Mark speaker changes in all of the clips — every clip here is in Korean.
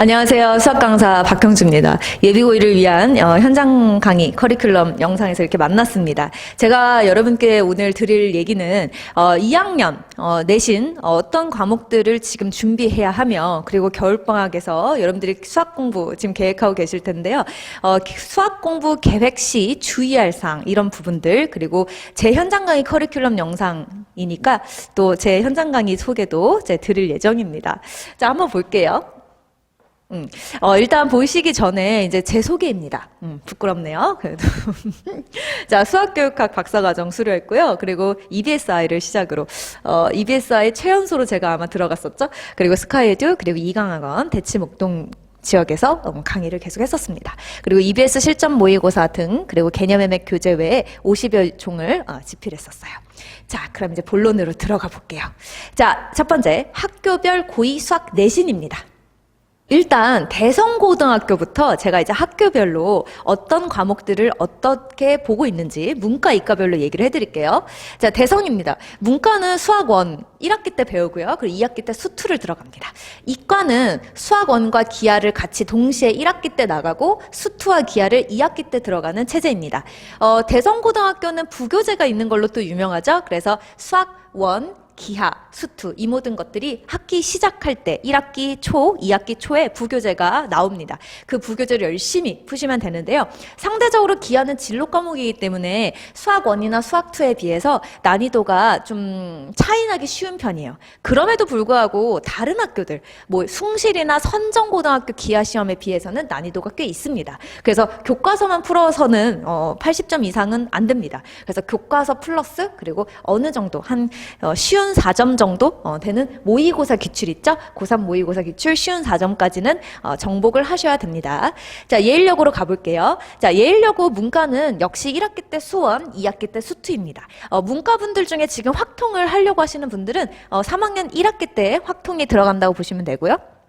Speaker 1: 안녕하세요. 수학 강사 박형주입니다. 예비고일을 위한 어, 현장 강의 커리큘럼 영상에서 이렇게 만났습니다. 제가 여러분께 오늘 드릴 얘기는 어, 2학년 어, 내신 어떤 과목들을 지금 준비해야 하며 그리고 겨울방학에서 여러분들이 수학 공부 지금 계획하고 계실 텐데요. 어, 수학 공부 계획 시 주의할 사항 이런 부분들 그리고 제 현장 강의 커리큘럼 영상이니까 또 제 현장 강의 소개도 제 드릴 예정입니다. 자, 한번 볼게요. 음, 어, 일단 보시기 전에 이제 제 소개입니다. 음, 부끄럽네요. 그래도. 자, 수학교육학 박사과정 수료했고요. 그리고 EBSI를 시작으로, 어, EBSI 최연소로 제가 아마 들어갔었죠. 그리고 스카이에듀, 그리고 이강학원, 대치목동 지역에서 어, 강의를 계속 했었습니다. 그리고 EBS 실전 모의고사 등, 그리고 개념 의맥 교재 외에 50여 종을 어, 집필했었어요. 자, 그럼 이제 본론으로 들어가 볼게요. 자, 첫 번째, 학교별 고의 수학 내신입니다. 일단 대성고등학교부터 제가 이제 학교별로 어떤 과목들을 어떻게 보고 있는지 문과 이과별로 얘기를 해드릴게요. 자 대성입니다. 문과는 수학원 1학기 때 배우고요. 그리고 2학기 때 수투를 들어갑니다. 이과는 수학원과 기하를 같이 동시에 1학기 때 나가고 수투와 기하를 2학기 때 들어가는 체제입니다. 어, 대성고등학교는 부교재가 있는 걸로 또 유명하죠. 그래서 수학 원 기하, 수투 이 모든 것들이 학기 시작할 때 1학기 초, 2학기 초에 부교재가 나옵니다. 그 부교재를 열심히 푸시면 되는데요. 상대적으로 기하는 진로 과목이기 때문에 수학 1이나 수학 2에 비해서 난이도가 좀 차이나기 쉬운 편이에요. 그럼에도 불구하고 다른 학교들 뭐 숭실이나 선정고등학교 기하 시험에 비해서는 난이도가 꽤 있습니다. 그래서 교과서만 풀어서는 어, 80점 이상은 안 됩니다. 그래서 교과서 플러스 그리고 어느 정도 한 어, 쉬운 4점 정도 어, 되는 모의고사 기출 있죠? 고3 모의고사 기출 쉬운 4점까지는 어, 정복을 하셔야 됩니다. 자, 예일여고로 가볼게요. 자, 예일여고 문과는 역시 1학기 때 수원, 2학기 때 수투입니다. 어, 문과분들 중에 지금 확통을 하려고 하시는 분들은 어, 3학년 1학기 때 확통이 들어간다고 보시면 되고요.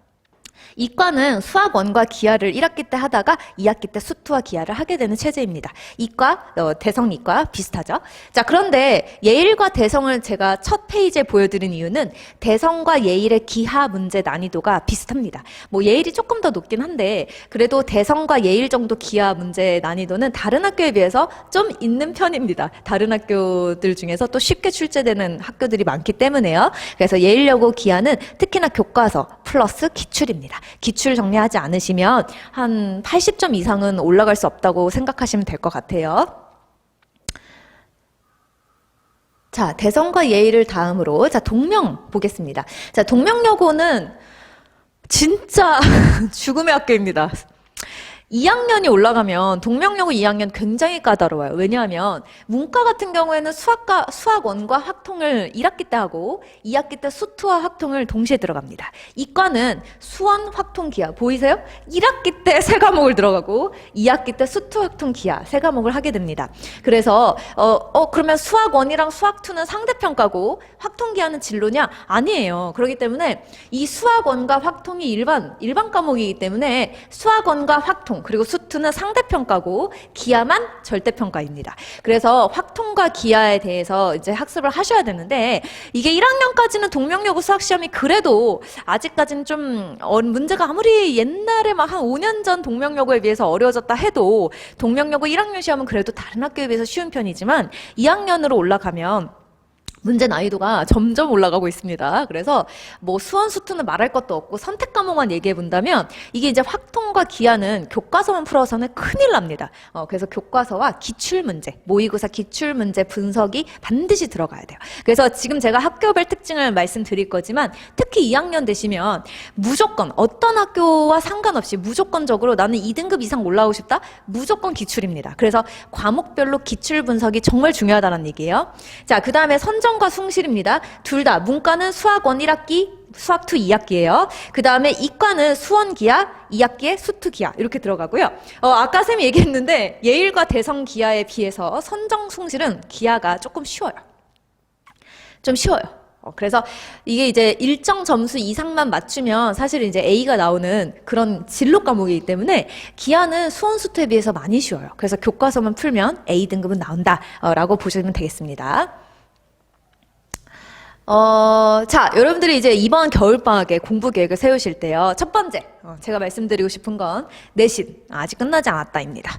Speaker 1: 이과는 수학 원과 기하를 1학기 때 하다가 2학기 때 수투와 기하를 하게 되는 체제입니다. 이과, 어, 대성 이과 비슷하죠. 자, 그런데 예일과 대성을 제가 첫 페이지에 보여드린 이유는 대성과 예일의 기하 문제 난이도가 비슷합니다. 뭐 예일이 조금 더 높긴 한데 그래도 대성과 예일 정도 기하 문제 난이도는 다른 학교에 비해서 좀 있는 편입니다. 다른 학교들 중에서 또 쉽게 출제되는 학교들이 많기 때문에요. 그래서 예일여고 기하는 특히나 교과서 플러스 기출입니다. 기출 정리하지 않으시면 한 80점 이상은 올라갈 수 없다고 생각하시면 될 것 같아요. 자, 대성과 예의를 다음으로 자, 동명 보겠습니다. 자, 동명여고는 진짜 죽음의 학교입니다. 2학년이 올라가면 동명여고 2학년 굉장히 까다로워요. 왜냐하면 문과 같은 경우에는 수학과 수학원과 학통을 1학기 때 하고 2학기 때 수투와 학통을 동시에 들어갑니다. 이과는 수원 학통 기하 보이세요? 1학기 때 세 과목을 들어가고 2학기 때 수투 학통 기하 세 과목을 하게 됩니다. 그래서 어, 어 그러면 수학원이랑 수학투는 상대평가고 학통 기하는 진로냐? 아니에요. 그렇기 때문에 이 수학원과 학통이 일반 일반 과목이기 때문에 수학원과 학통 그리고 수투는 상대평가고 기하만 절대평가입니다. 그래서 확통과 기하에 대해서 이제 학습을 하셔야 되는데 이게 1학년까지는 동명여고 수학 시험이 그래도 아직까지는 좀 어, 문제가 아무리 옛날에 막 한 5년 전 동명여고에 비해서 어려워졌다 해도 동명여고 1학년 시험은 그래도 다른 학교에 비해서 쉬운 편이지만 2학년으로 올라가면 문제 난이도가 점점 올라가고 있습니다. 그래서 뭐 수원 수투는 말할 것도 없고 선택 과목만 얘기해 본다면 이게 이제 확통과 기하는 교과서만 풀어서는 큰일 납니다. 어, 그래서 교과서와 기출 문제, 모의고사 기출 문제 분석이 반드시 들어가야 돼요. 그래서 지금 제가 학교별 특징을 말씀드릴 거지만 특히 2학년 되시면 무조건 어떤 학교와 상관없이 무조건적으로 나는 2등급 이상 올라오고 싶다? 무조건 기출입니다. 그래서 과목별로 기출 분석이 정말 중요하다는 얘기예요. 자, 그 다음에 선정 수원과 숭실입니다. 둘 다 문과는 수학원 1학기, 수학 2 2학기예요. 그 다음에 이과는 수원 기하, 2학기에 수투 기하 이렇게 들어가고요. 어, 아까 쌤이 얘기했는데 예일과 대성 기하에 비해서 선정 숭실은 기하가 조금 쉬워요. 좀 쉬워요. 어, 그래서 이게 이제 일정 점수 이상만 맞추면 사실 이제 A가 나오는 그런 진로 과목이기 때문에 기하는 수원 수투에 비해서 많이 쉬워요. 그래서 교과서만 풀면 A 등급은 나온다라고 보시면 되겠습니다. 어, 자, 여러분들이 이제 이번 겨울방학에 공부 계획을 세우실 때요. 첫 번째, 어, 제가 말씀드리고 싶은 건 내신. 아직 끝나지 않았다입니다.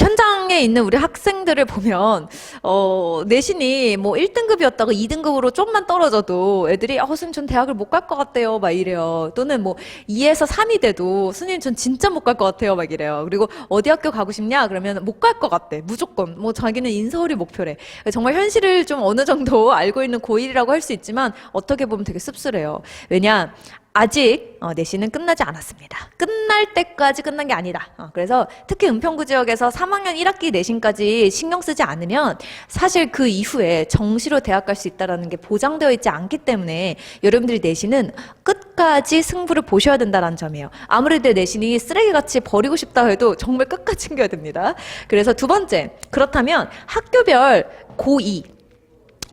Speaker 1: 현장에 있는 우리 학생들을 보면, 어, 내신이 뭐 1등급이었다가 2등급으로 좀만 떨어져도 애들이, 어, 선생님 전 대학을 못 갈 것 같아요. 막 이래요. 또는 뭐 2에서 3이 돼도, 선생님 전 진짜 못 갈 것 같아요. 막 이래요. 그리고 어디 학교 가고 싶냐? 그러면 못 갈 것 같대. 무조건. 뭐 자기는 인서울이 목표래. 정말 현실을 좀 어느 정도 알고 있는 고1이라고 할 수 있지만 어떻게 보면 되게 씁쓸해요. 왜냐? 아직 어, 내신은 끝나지 않았습니다. 끝날 때까지 끝난 게 아니다. 어, 그래서 특히 은평구 지역에서 3학년 1학기 내신까지 신경 쓰지 않으면 사실 그 이후에 정시로 대학 갈 수 있다라는 게 보장되어 있지 않기 때문에 여러분들이 내신은 끝까지 승부를 보셔야 된다는 점이에요. 아무리 내 내신이 쓰레기같이 버리고 싶다 해도 정말 끝까지 챙겨야 됩니다. 그래서 두 번째, 그렇다면 학교별 고2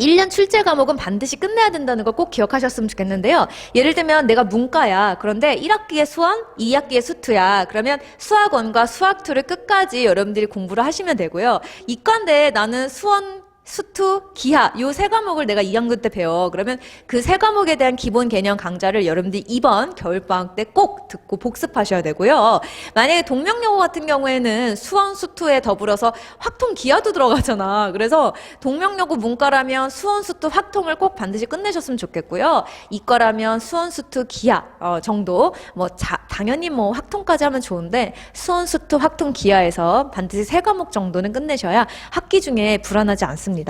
Speaker 1: 1년 출제 과목은 반드시 끝내야 된다는 거꼭 기억하셨으면 좋겠는데요. 예를 들면 내가 문과야. 그런데 1학기에 수원, 2학기에 수투야. 그러면 수학원과 수학투를 끝까지 여러분들이 공부를 하시면 되고요. 이과인데 나는 수원, 수투, 기하 요 세 과목을 내가 2학년 때 배워. 그러면 그 세 과목에 대한 기본 개념 강좌를 여러분들이 이번 겨울방학 때 꼭 듣고 복습하셔야 되고요. 만약에 동명여고 같은 경우에는 수원, 수투에 더불어서 확통 기하도 들어가잖아. 그래서 동명여고 문과라면 수원, 수투, 확통을 꼭 반드시 끝내셨으면 좋겠고요. 이과라면 수원, 수투, 기하 어, 정도 뭐 자, 당연히 뭐 확통까지 하면 좋은데 수원, 수투, 확통, 기하에서 반드시 세 과목 정도는 끝내셔야 학기 중에 불안하지 않습니다.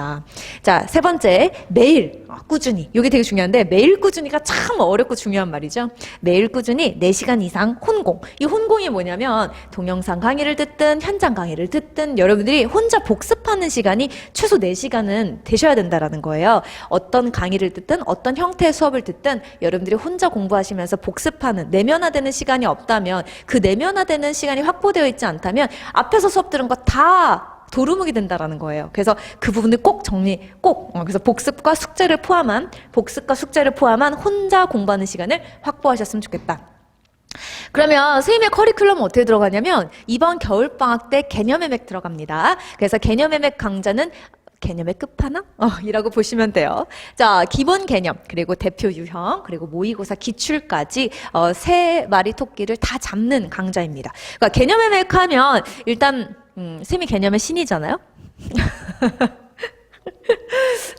Speaker 1: 자, 세 번째, 매일 어, 꾸준히. 이게 되게 중요한데 매일 꾸준히가 참 어렵고 중요한 말이죠. 매일 꾸준히 4시간 이상 혼공. 이 혼공이 뭐냐면 동영상 강의를 듣든 현장 강의를 듣든 여러분들이 혼자 복습하는 시간이 최소 4시간은 되셔야 된다라는 거예요. 어떤 강의를 듣든 어떤 형태의 수업을 듣든 여러분들이 혼자 공부하시면서 복습하는 내면화되는 시간이 없다면 그 내면화되는 시간이 확보되어 있지 않다면 앞에서 수업 들은 거 다 도루묵이 된다라는 거예요. 그래서 그 부분을 꼭 정리, 꼭 어, 그래서 복습과 숙제를 포함한 복습과 숙제를 포함한 혼자 공부하는 시간을 확보하셨으면 좋겠다. 그러면 선생님의 커리큘럼은 어떻게 들어가냐면 이번 겨울방학 때 개념의 맥 들어갑니다. 그래서 개념의 맥 강좌는 개념의 끝판왕? 어, 이라고 보시면 돼요. 자, 기본 개념, 그리고 대표 유형, 그리고 모의고사 기출까지, 어, 세 마리 토끼를 다 잡는 강좌입니다. 그러니까 개념의 맥 하면, 일단, 음, 쌤이 개념의 신이잖아요?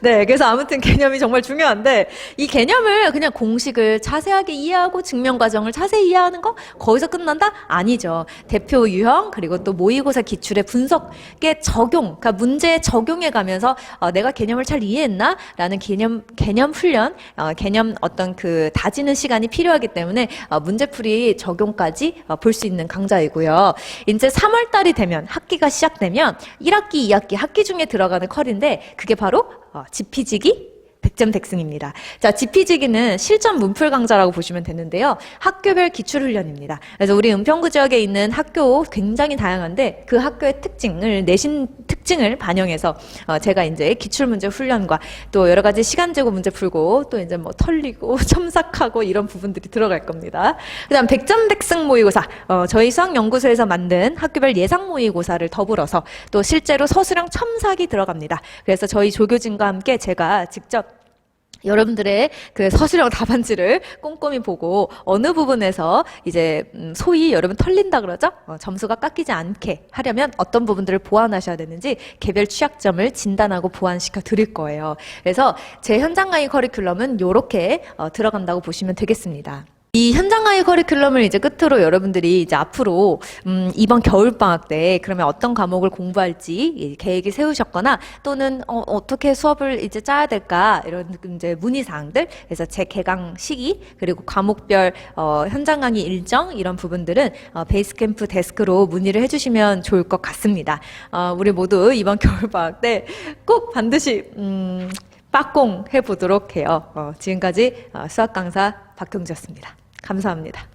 Speaker 1: 네, 그래서 아무튼 개념이 정말 중요한데 이 개념을 그냥 공식을 자세하게 이해하고 증명 과정을 자세히 이해하는 거 거기서 끝난다? 아니죠. 대표 유형 그리고 또 모의고사 기출의 분석의 적용, 그러니까 문제에 적용해 가면서 어, 내가 개념을 잘 이해했나라는 개념 개념 훈련, 어, 개념 어떤 그 다지는 시간이 필요하기 때문에 어, 문제풀이 적용까지 어, 볼수 있는 강좌이고요. 이제 3월 달이 되면 학기가 시작되면 1학기, 2학기 학기 중에 들어가는 컬인데 그게 바로 어, 지피지기 100점 덱승입니다. 자, 지피지기는 실전 문풀 강좌라고 보시면 되는데요. 학교별 기출 훈련입니다. 그래서 우리 은평구 지역에 있는 학교 굉장히 다양한데 그 학교의 특징을 내신 특 징을 반영해서 어, 제가 이제 기출 문제 훈련과 또 여러 가지 시간 제고 문제 풀고 또 이제 뭐 털리고 첨삭하고 이런 부분들이 들어갈 겁니다. 그다음 100점 덱승 모의고사 어, 저희 수학연구소에서 만든 학교별 예상 모의고사를 더불어서 또 실제로 서술형 첨삭이 들어갑니다. 그래서 저희 조교진과 함께 제가 직접 여러분들의 그 서술형 답안지를 꼼꼼히 보고 어느 부분에서 이제 음, 소위 여러분 털린다 그러죠? 어, 점수가 깎이지 않게 하려면 어떤 부분들을 보완하셔야 되는지 개별 취약점을 진단하고 보완시켜 드릴 거예요. 그래서 제 현장 강의 커리큘럼은 이렇게 어, 들어간다고 보시면 되겠습니다. 이 현장 강의 커리큘럼을 이제 끝으로 여러분들이 이제 앞으로 음, 이번 겨울 방학 때 그러면 어떤 과목을 공부할지 이 계획이 세우셨거나 또는 어, 어떻게 수업을 이제 짜야 될까 이런 이제 문의 사항들 그래서 제 개강 시기 그리고 과목별 어, 현장 강의 일정 이런 부분들은 어, 베이스캠프 데스크로 문의를 해주시면 좋을 것 같습니다. 어, 우리 모두 이번 겨울 방학 때 꼭 반드시 음, 빡공 해보도록 해요. 어, 지금까지 어, 수학 강사 박경주였습니다. 감사합니다.